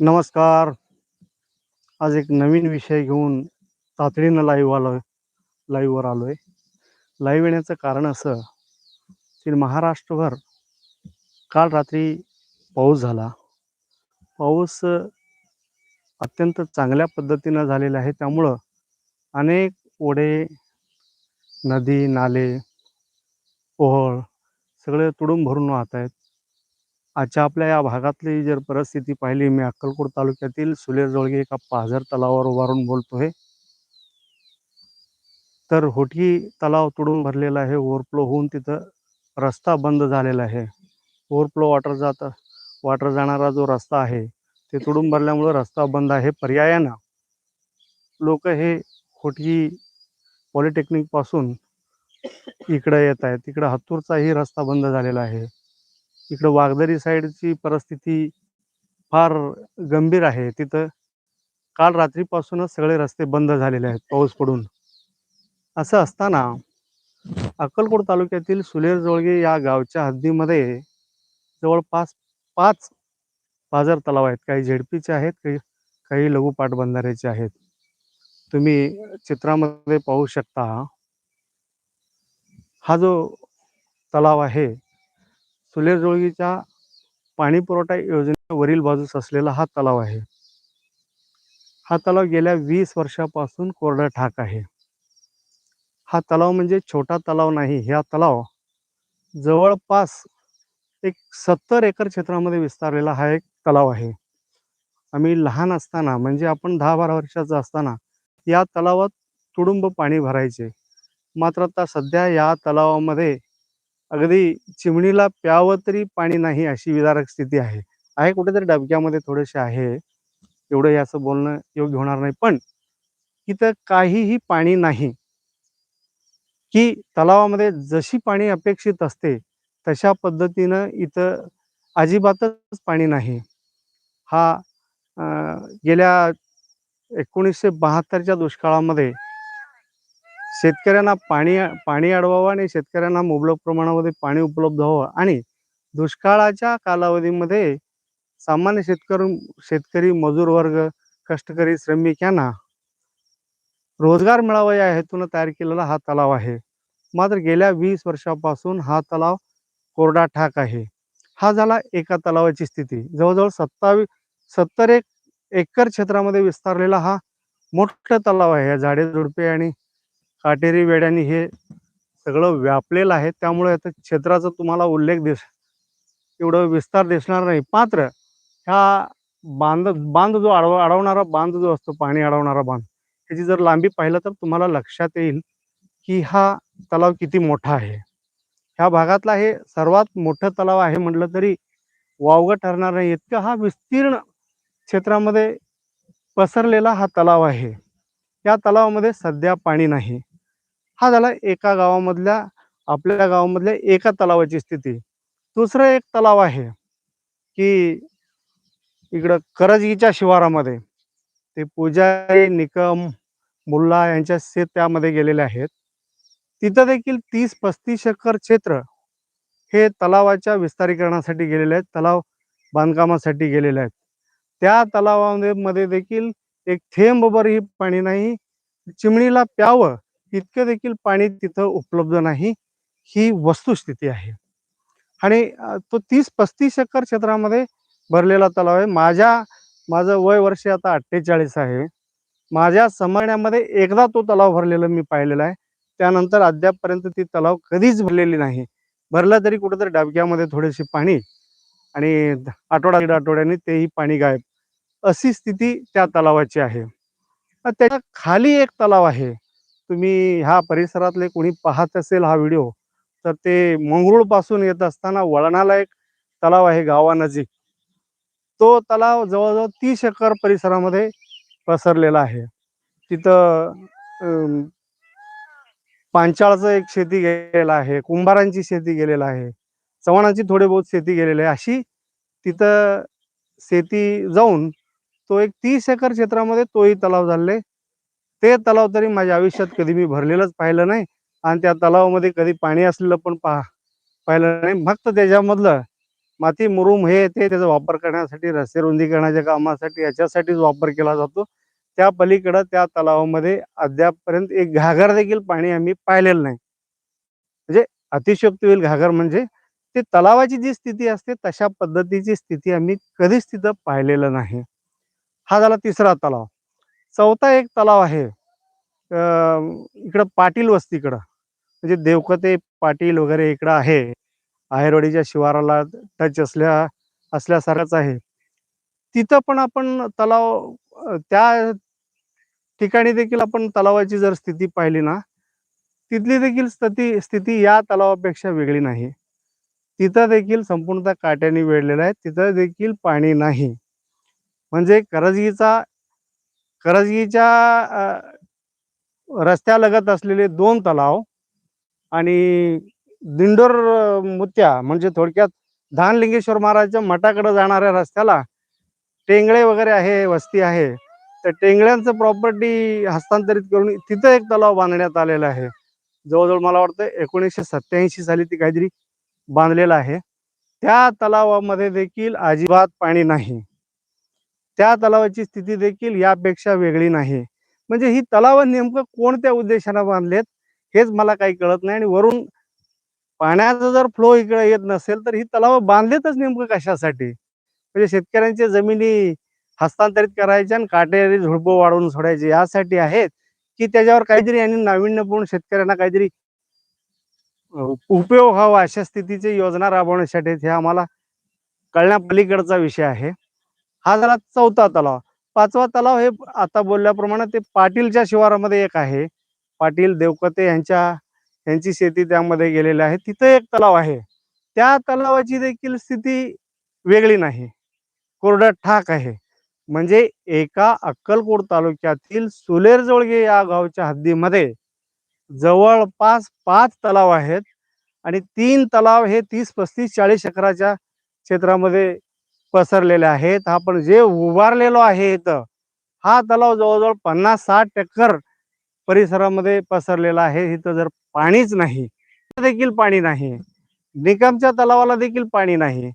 नमस्कार. आज एक नवीन विषय घेऊन तातडीनं लाईव्ह आलो लाईव्हवर आलो आहे लाईव्ह येण्याचं कारण असं की महाराष्ट्रभर काल रात्री पाऊस झाला. पाऊस अत्यंत चांगल्या पद्धतीनं झालेला आहे. त्यामुळं अनेक ओढे नदी नाले ओहळ सगळे तुडून भरून वाहत आहेत आजच्या आपल्या या भागातली जर परिस्थिती पाहिली मी अक्कलकोट तालुक्यातील सुलेर जोळगे एका पाझर तलावावर उभारून बोलतोय. तर होठी तलाव तुडून भरलेला आहे ओव्हरफ्लो होऊन तिथं रस्ता बंद झालेला आहे. ओव्हरफ्लो वॉटर जात वॉटर जाणारा जो रस्ता आहे ते तुडून भरल्यामुळं रस्ता बंद आहे. पर्यायानं लोक हे होठी पॉलिटेक्निकपासून इकडं येत आहेत तिकडं हत्तूरचाही रस्ता बंद झालेला आहे. इकडं वागदरी साईडची परिस्थिती फार गंभीर आहे. तिथं काल रात्रीपासूनच सगळे रस्ते बंद झालेले आहेत पाऊस पडून. असं असताना अक्कलकोट तालुक्यातील सुलेर जोळगे या गावच्या हद्दीमध्ये जवळपास पाच पाझर तलाव आहेत. काही झेडपीचे आहेत काही काही लघु पाटबंधाऱ्याचे आहेत. तुम्ही चित्रामध्ये पाहू शकता हा जो तलाव आहे सुलेर जोळगीच्या पाणी पुरवठा योजनेवरील बाजूस असलेला हा तलाव आहे. हा तलाव गेल्या वीस वर्षापासून कोरडा ठाक आहे. हा तलाव म्हणजे छोटा तलाव नाही हा तलाव जवळपास एक सत्तर एकर क्षेत्रामध्ये विस्तारलेला हा एक तलाव आहे. आम्ही लहान असताना म्हणजे आपण दहा बारा वर्षाचं असताना या तलावात तुडुंब पाणी भरायचे. मात्र आता सध्या या तलावामध्ये अगदी चिमणीला प्यावं तरी पाणी नाही अशी विदारक स्थिती आहे. आहे कुठेतरी डबक्यामध्ये थोडेसे आहे. एवढं असं बोलणं योग्य होणार नाही. पण इथं काहीही पाणी नाही. की तलावामध्ये जशी पाणी अपेक्षित असते तशा पद्धतीनं इथं अजिबातच पाणी नाही. हा गेल्या एकोणीसशे बहात्तरच्या दुष्काळामध्ये शेतकऱ्यांना पाणी पाणी अडवावं आणि शेतकऱ्यांना मुबलक प्रमाणामध्ये पाणी उपलब्ध व्हावं. आणि दुष्काळाच्या कालावधीमध्ये सामान्य शेतकरी शेतकरी मजूर वर्ग कष्टकरी श्रमिक यांना रोजगार मिळावा या हेतून तयार केलेला हा तलाव आहे. मात्र गेल्या वीस वर्षापासून हा तलाव कोरडा ठाक आहे. हा झाला एका तलावाची स्थिती. जवळजवळ सत्तावीस सत्तर एक एकर क्षेत्रामध्ये विस्तारलेला हा मोठा तलाव आहे. या झाडे झुडपे आणि काटेरी वेड्याने हे सगळं व्यापलेलं आहे. त्यामुळे आता क्षेत्राचा तुम्हाला उल्लेख दिस एवढं विस्तार दिसणार नाही. मात्र ह्या बांध बांध जो अडव अडवणारा बांध जो असतो पाणी अडवणारा बांध ह्याची जर लांबी पाहिलं तर तुम्हाला लक्षात येईल की हा तलाव किती मोठा आहे. ह्या भागातला हे सर्वात मोठं तलाव आहे म्हटलं तरी वावगं ठरणार नाही. इतकं हा विस्तीर्ण क्षेत्रामध्ये पसरलेला हा तलाव आहे. या तलावामध्ये सध्या पाणी नाही. हा झाला एका गावामधल्या आपल्या गावामधल्या एका तलावाची स्थिती. दुसरं एक तलाव आहे की इकडं करजगीच्या शिवारामध्ये. ते पुजारी निकम मुल्ला यांच्या शेत त्यामध्ये गेलेले आहेत. तिथं देखील तीस पस्तीस एकर क्षेत्र हे तलावाच्या विस्तारीकरणासाठी गेलेले आहेत तलाव बांधकामासाठी गेलेले आहेत. त्या तलावामध्ये मध्ये देखील एक थेंबभरही पाणी नाही चिमणीला प्यावं इतकं देखील पाणी तिथं उपलब्ध नाही ही वस्तुस्थिती आहे. आणि तो तीस पस्तीस एकर क्षेत्रामध्ये भरलेला तलाव आहे. माझ्या माझं वय वर्ष आता अठ्ठेचाळीस आहे. माझ्या समजण्यामध्ये एकदा तो तलाव भरलेला मी पाहिलेला आहे. त्यानंतर अद्यापपर्यंत ती तलाव कधीच भरलेली नाही. भरला तरी कुठेतरी डबक्यामध्ये थोडेसे पाणी आणि आठवडा दीड आठवड्याने तेही पाणी गायब. अशी स्थिती त्या तलावाची आहे. त्याच्याखाली एक तलाव आहे. तुम्ही ह्या परिसरातले कोणी पाहत असेल हा व्हिडिओ तर ते मंगरुळपासून येत असताना वळणाला एक तलाव आहे गावानजीक. तो तलाव जवळजवळ तीस एकर परिसरामध्ये पसरलेला आहे. तिथं पांचाळचं एक शेती गेलेलं आहे कुंभारांची शेती गेलेलं आहे चव्हाणांची थोडे बहुत शेती गेलेली आहे. अशी तिथं शेती जाऊन तो एक तीस एकर क्षेत्रामध्ये तोही तलाव झाले ते तलाव तरी माझ्या आयुष्यात कधी मी भरलेलंच पाहिलं नाही. आणि त्या तलावामध्ये कधी पाणी असलेलं पण पहा पाहिलं नाही. फक्त त्याच्यामधलं माती मुरुम हे ते त्याचा वापर करण्यासाठी रस्ते रुंदीकरणाच्या कामासाठी याच्यासाठीच वापर केला जातो. त्या पलीकडं त्या तलावामध्ये अद्यापपर्यंत एक घागर देखील पाणी आम्ही पाहिलेलं नाही. म्हणजे अतिशयोक्ती होईल घागर म्हणजे ते तलावाची जी स्थिती असते तशा पद्धतीची स्थिती आम्ही कधीच तिथं पाहिलेलं नाही. हा झाला तिसरा तलाव. चौथा एक तलाव आहे. इकडं पाटील वस्तीकडं म्हणजे देवकते पाटील वगैरे इकडं आहे. आहेरवाडीच्या शिवाराला टच असल्या असल्यासारखंच आहे. तिथं पण आपण तलाव त्या ठिकाणी देखील आपण तलावाची जर स्थिती पाहिली ना तिथली देखील स्थिती स्थिती या तलावापेक्षा वेगळी नाही. तिथं देखील संपूर्णतः काट्याने वेढलेलं आहे. तिथं देखील पाणी नाही. म्हणजे करजगीचा करजगीच्या रस्त्यालगत असलेले दोन तलाव आणि दिंडोर मुत्या म्हणजे थोडक्यात धानलिंगेश्वर महाराजच्या मठाकडे जाणाऱ्या रस्त्याला टेंगळे वगैरे आहे वस्ती आहे. तर टेंगळ्यांचं प्रॉपर्टी हस्तांतरित करून तिथं एक तलाव बांधण्यात आलेला आहे. जवळजवळ मला वाटतं एकोणीसशे सत्याऐंशी साली ती काहीतरी बांधलेलं आहे. त्या तलावामध्ये देखील अजिबात पाणी नाही. त्या तलावाची स्थिती देखील यापेक्षा वेगळी नाही. म्हणजे ही तलाव नेमकं कोणत्या उद्देशानं बांधलेत हेच मला काही कळत नाही आणि वरून पाण्याचा जर फ्लो इकडे येत नसेल तर ही तलाव बांधलेतच नेमकं कशासाठी? म्हणजे शेतकऱ्यांच्या जमिनी हस्तांतरित करायच्या आणि काटेरी झुडपं वाढवून सोडायचे यासाठी आहेत की त्याच्यावर काहीतरी यांनी नाविन्यपूर्ण शेतकऱ्यांना काहीतरी उपयोग व्हावा अशा स्थितीची योजना राबवण्यासाठी हे आम्हाला कळण्यापलीकडचा विषय आहे. हा झाला चौथा तलाव. पाचवा तलाव हे आता बोलल्याप्रमाणे ते पाटीलच्या शिवारामध्ये एक आहे. पाटील देवकते यांच्या यांची शेती त्यामध्ये गेलेली आहे. तिथं एक तलाव आहे. त्या तलावाची देखील स्थिती वेगळी नाही. कोरडं ठाक आहे. म्हणजे एका अक्कलकोट तालुक्यातील सुलेर जोळगे या गावच्या हद्दीमध्ये जवळपास पाच तलाव आहेत. आणि तीन तलाव हे तीस पस्तीस चाळीस एकराच्या क्षेत्रामध्ये पसरलेले आहेत. आपण जे उभारलेलो आहे इथं हा तलाव जवळजवळ पन्नास साठ टक्कर परिसरामध्ये पसरलेला आहे. इथं जर पाणीच नाही देखील पाणी नाही. निकमच्या तलावाला देखील पाणी नाही.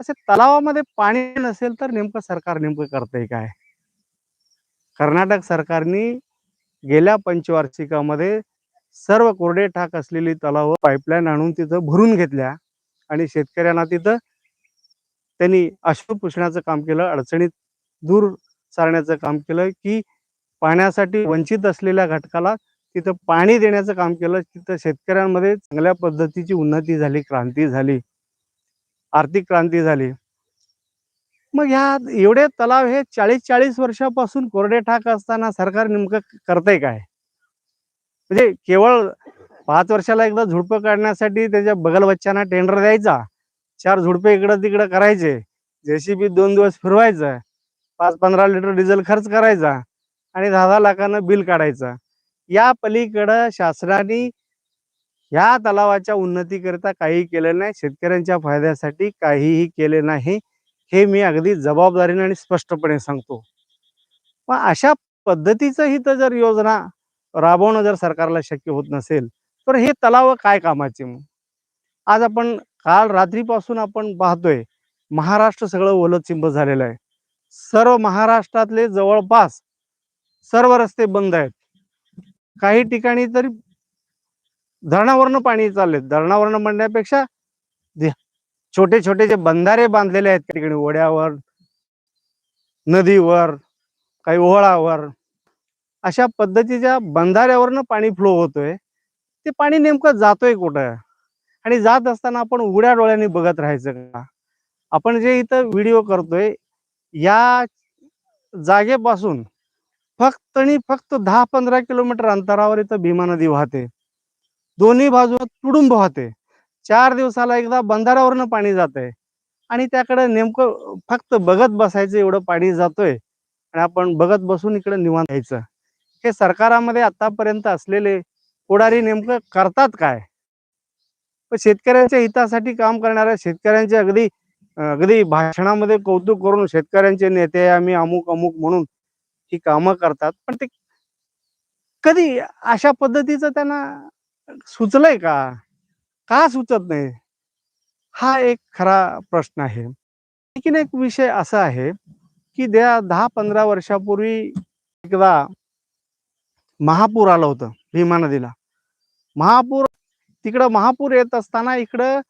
असे तलावामध्ये पाणी नसेल तर नेमकं सरकार नेमकं करतंय काय? कर्नाटक सरकारने गेल्या पंचवार्षिकामध्ये सर्व कोरडे ठाक असलेली तलाव पाईपलाईन आणून तिथं भरून घेतल्या आणि शेतकऱ्यांना तिथं त्यांनी अश्रू पुसण्याचं काम केलं अडचणीत दूर सारण्याचं काम केलं की पाण्यासाठी वंचित असलेल्या घटकाला तिथं पाणी देण्याचं काम केलं. तिथं शेतकऱ्यांमध्ये चांगल्या पद्धतीची उन्नती झाली क्रांती झाली आर्थिक क्रांती झाली. मग ह्या एवढे तलाव हे चाळीस चाळीस वर्षापासून कोरडे ठाक असताना सरकार नेमकं करतंय काय? म्हणजे केवळ पाच वर्षाला एकदा झुडपं काढण्यासाठी त्याच्या बगल बच्चांना टेंडर द्यायचा चार झुडपे इकडं तिकडं करायचे. जेसीबी दोन दिवस फिरवायचं. पाच पंधरा लिटर डिझेल खर्च करायचा. आणि दहा दहा लाखानं बिल काढायचं. या पलीकडं शासनाने या तलावाच्या उन्नतीकरिता काही केलं नाही. शेतकऱ्यांच्या फायद्यासाठी काहीही केले नाही. हे मी अगदी जबाबदारीने आणि स्पष्टपणे सांगतो. मग अशा पद्धतीचं ही तर जर योजना राबवणं जर सरकारला शक्य होत नसेल तर हे तलाव काय कामाचे मग? आज आपण काल रात्रीपासून आपण पाहतोय महाराष्ट्र सगळं ओलचिंब झालेलं आहे. सर्व महाराष्ट्रातले जवळपास सर्व रस्ते बंद आहेत. काही ठिकाणी तरी धरणावरनं पाणी चालले धरणावरनं म्हणण्यापेक्षा छोटे छोटे जे बंधारे बांधलेले आहेत त्या ठिकाणी ओढ्यावर नदीवर काही ओहळावर अशा पद्धतीच्या बंधाऱ्यावरनं पाणी फ्लो होतोय. ते पाणी नेमकं जातोय कुठं? आणि जात असताना आपण उघड्या डोळ्यांनी बघत राहायचं का? आपण जे इथं व्हिडिओ करतोय या जागेपासून फक्त आणि फक्त दहा पंधरा किलोमीटर अंतरावर इथं भीमा नदी वाहते. दोन्ही बाजूला तुडुंब वाहते. चार दिवसाला एकदा बंधाऱ्यावरनं पाणी जातंय. आणि त्याकडे नेमकं फक्त बघत बसायचं एवढं पाणी जातोय. आणि आपण बघत बसून इकडे निवांत यायचं. हे सरकारामध्ये आतापर्यंत असलेले पुढारी नेमकं करतात काय? पण शेतकऱ्यांच्या हितासाठी काम करणाऱ्या शेतकऱ्यांचे अगदी अगदी भाषणामध्ये कौतुक करून शेतकऱ्यांचे नेते आम्ही अमुक अमुक म्हणून ही कामं करतात. पण ते कधी अशा पद्धतीचं त्यांना सुचलंय का? का सुचत नाही? हा एक खरा प्रश्न आहे. आणखीन एक विषय असा आहे की त्या दहा पंधरा वर्षापूर्वी एकदा महापूर आलं होतं भीमा नदीला. महापूर तिकडं महापूर येत असताना इकडं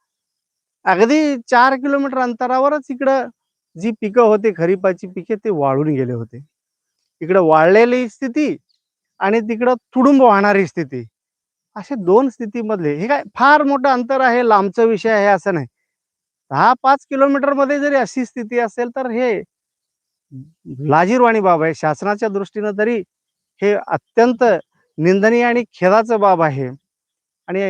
अगदी चार किलोमीटर अंतरावरच इकडं जी पिकं होते खरीपाची पिके ते वाळून गेले होते. इकडं वाळलेली स्थिती आणि तिकडं तुडुंब वाहणारी स्थिती. असे दोन स्थितीमधले हे काय फार मोठं अंतर आहे लांबचा विषय आहे असं नाही. दहा पाच किलोमीटरमध्ये जरी अशी स्थिती असेल तर हे लाजीरवाणी बाब आहे. शासनाच्या दृष्टीनं तरी हे अत्यंत निंदनीय आणि खेदाचं बाब आहे. आणि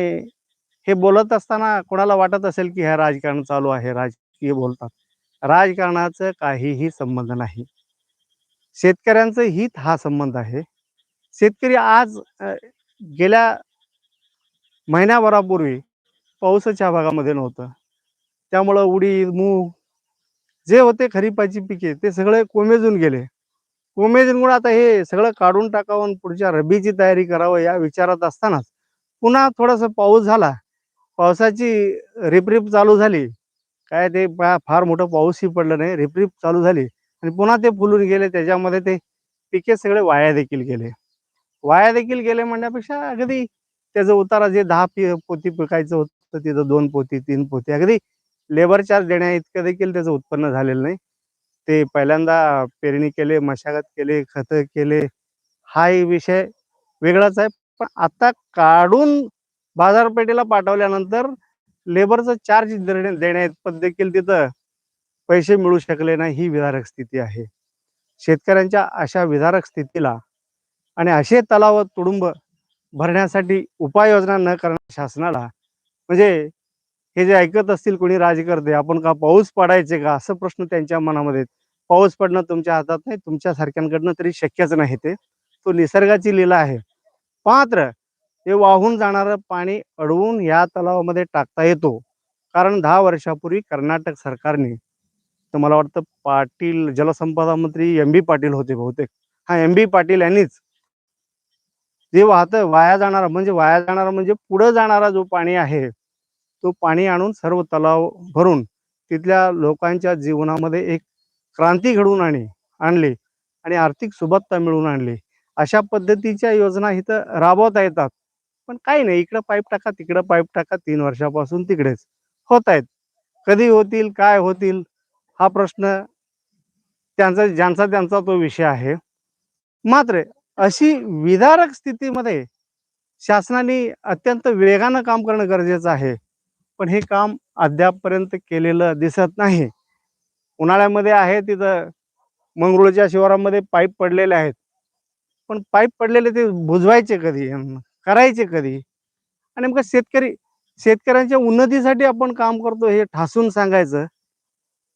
हे बोलत असताना कोणाला वाटत असेल की हे राजकारण चालू आहे राजकीय बोलतात. राजकारणाचं काहीही संबंध नाही. शेतकऱ्यांचं हित हा संबंध आहे. शेतकरी आज गेल्या महिन्याभरापूर्वी पाऊसच्या भागामध्ये नव्हतं. त्यामुळं उडीद मूग जे होते खरीपाची पिके ते सगळे कोमेजून गेले. कोमेजून आता हे सगळं काढून टाकावं पुढच्या रब्बीची तयारी करावं या विचारात असतानाच पुन्हा थोडासा पाऊस झाला. पावसाची रिपरिप चालू झाली. काय ते फार मोठं पाऊसही पडलं नाही. रिपरिप चालू झाली आणि पुन्हा ते फुलून गेले. त्याच्यामध्ये ते पिके सगळे वाया देखील गेले. वाया देखील गेले म्हणण्यापेक्षा अगदी त्याचं उतारा जे दहा पि पोती पिकायचं होतं तिथं दोन पोती तीन पोती अगदी लेबर चार्ज देण्या इतकं देखील त्याचं उत्पन्न झालेलं नाही. ते पहिल्यांदा पेरणी केले मशागत केले खतं केले. हाही विषय वेगळाच आहे. पण आता काढून बाजारपेठेला पाठवल्यानंतर लेबरचं चार्ज देण्या पण देखील तिथं पैसे मिळू शकले नाही ही विधारक स्थिती आहे. शेतकऱ्यांच्या अशा विधारक स्थितीला आणि असे तलाव तुडुंब भरण्यासाठी उपाययोजना न करणाऱ्या शासनाला म्हणजे हे जे ऐकत असतील कोणी राजकर्ते आपण का पाऊस पडायचे का असं प्रश्न त्यांच्या मनामध्ये पाऊस पडणं तुमच्या हातात नाही तुमच्या सारख्यांकडनं तरी शक्यच नाही ते. तो निसर्गाची लीला आहे. मात्र ते वाहून जाणारं पाणी अडवून या तलावामध्ये टाकता येतो. कारण दहा वर्षापूर्वी कर्नाटक सरकारने तर मला वाटतं पाटील जलसंपदा मंत्री एम बी पाटील होते बहुतेक. हा एम बी पाटील यांनीच जे वाहतं वाया जाणारा म्हणजे वाया जाणारा म्हणजे पुढे जाणारा जो पाणी आहे तो पाणी आणून सर्व तलाव भरून तिथल्या लोकांच्या जीवनामध्ये एक क्रांती घडवून आणी आणली आणि आर्थिक सुबत्ता मिळवून आणली. अशा पद्धतीच्या योजना इथं राबवता येतात. पण काही नाही इकडं पाईप टाका तिकडं पाईप टाका तीन वर्षापासून तिकडेच. होत आहेत कधी होतील काय होतील हा प्रश्न त्यांचा ज्यांचा त्यांचा तो विषय आहे. मात्र अशी विदारक स्थितीमध्ये शासनाने अत्यंत वेगानं काम करणं गरजेचं आहे. पण हे काम अद्यापपर्यंत केलेलं दिसत नाही. उन्हाळ्यामध्ये आहे तिथं मंगरुळच्या शिवारामध्ये पाईप पडलेले आहेत. पण पाईप पडलेले ते बुजवायचे कधी करायचे कधी? आणि नेमकं शेतकरी शेतकऱ्यांच्या उन्नतीसाठी आपण काम करतो हे ठासून सांगायचं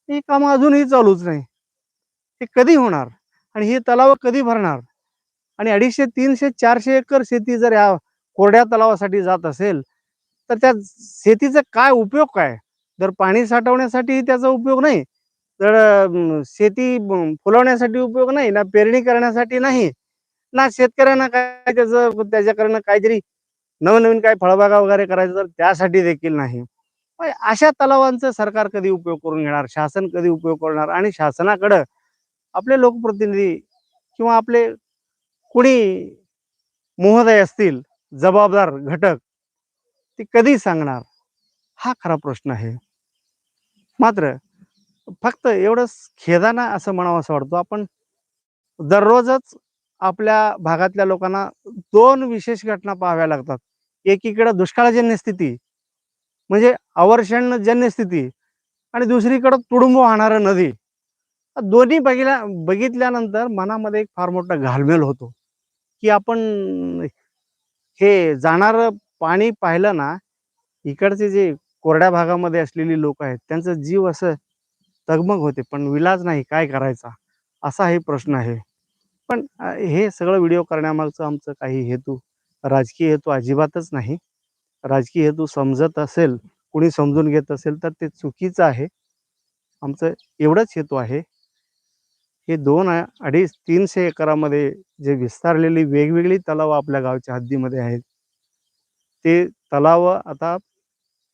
हे काम अजूनही चालूच नाही. हे कधी होणार? आणि हे तलाव कधी भरणार? आणि अडीचशे तीनशे चारशे एकर शेती जर या कोरड्या तलावासाठी जात असेल तर त्या शेतीचा काय उपयोग काय? जर पाणी साठवण्यासाठी त्याचा उपयोग नाही तर शेती फुलवण्यासाठी उपयोग नाही ना पेरणी करण्यासाठी नाही ना शेतकऱ्यांना काय त्याचं त्याच्याकडनं काहीतरी नवनवीन काय फळबागा वगैरे करायचं तर त्यासाठी देखील नाही. अशा तलावांचा सरकार कधी उपयोग करून घेणार? शासन कधी उपयोग करणार? आणि शासनाकडं आपले लोकप्रतिनिधी किंवा आपले कुणी महोदय असतील जबाबदार घटक ते कधी सांगणार? हा खरा प्रश्न आहे. मात्र फक्त एवढंच खेदाना असं म्हणावं असं वाटतो. आपण दररोजच आपल्या भागातल्या लोकांना दोन विशेष घटना पाहाव्या लागतात. एकीकडे दुष्काळजन्य स्थिती म्हणजे अवर्षणजन्य स्थिती आणि दुसरीकडं तुडुंब वाहणारं नदी. दोन्ही बघितल्या बघितल्यानंतर मनामध्ये एक फार मोठा घालमेल होतो. की आपण हे जाणारं पाणी पाहिलं ना इकडचे जे कोरड्या भागामध्ये असलेली लोक आहेत त्यांचं जीव असं तगमग होते पण विलाज नाही काय करायचा? असा हे प्रश्न आहे. पण हे सगळं व्हिडिओ करण्यामागचं आमचं काही हेतू राजकीय हेतू अजिबातच नाही. राजकीय हेतू समजत असेल कुणी समजून घेत असेल तर ते चुकीचं आहे. आमचं एवढंच हेतू आहे. हे दोन अडीच तीनशे एकरामध्ये जे विस्तारलेली वेगवेगळी तलाव आपल्या गावच्या हद्दीमध्ये आहेत. ते तलाव आता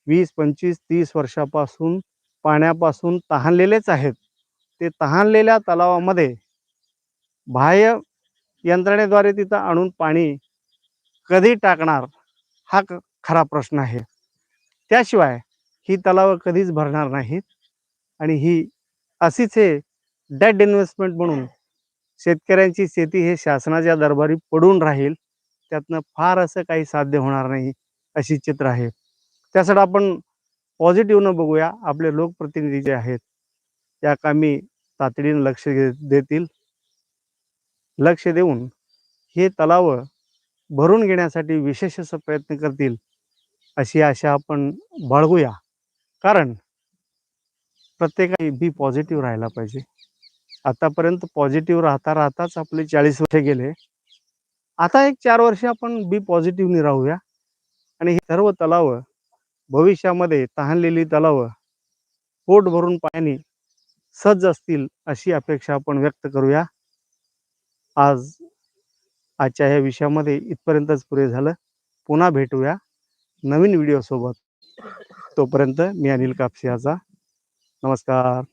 वीस पंचवीस तीस वर्षापासून पाण्यापासून तहानलेलेच आहेत. ते तहानलेल्या तलावामध्ये बाह्य यंत्रणेद्वारे तिथं आणून पाणी कधी टाकणार हा खरा प्रश्न आहे. त्याशिवाय ही तलावं कधीच भरणार नाहीत आणि ही अशीच हे डेड इन्व्हेस्टमेंट म्हणून शेतकऱ्यांची शेती हे शासनाच्या दरबारी पडून राहील त्यातनं फार असं काही साध्य होणार नाही अशी चित्र आहे. त्यासाठी आपण पॉझिटिव्हनं बघूया आपले लोकप्रतिनिधी जे आहेत त्या कामी तातडीनं लक्ष घे देतील. लक्ष देऊन हे तलाव भरून घेण्यासाठी विशेष असं प्रयत्न करतील अशी आशा आपण बाळगूया. कारण प्रत्येकाने बी पॉझिटिव्ह राहायला पाहिजे. आतापर्यंत पॉझिटिव्ह राहता राहताच आपले चाळीस वर्षे गेले. आता एक चार वर्ष आपण बी पॉझिटिव्हनी राहूया. आणि हे सर्व तलाव भविष्यामध्ये तहानलेली तलावं पोट भरून पायाने सज्ज असतील अशी अपेक्षा आपण व्यक्त करूया. आज आजच्या ह्या विषयामध्ये इथपर्यंतच पुरे झालं. पुन्हा भेटूया नवीन व्हिडिओसोबत तोपर्यंत मी अनिल कापसियाचा नमस्कार.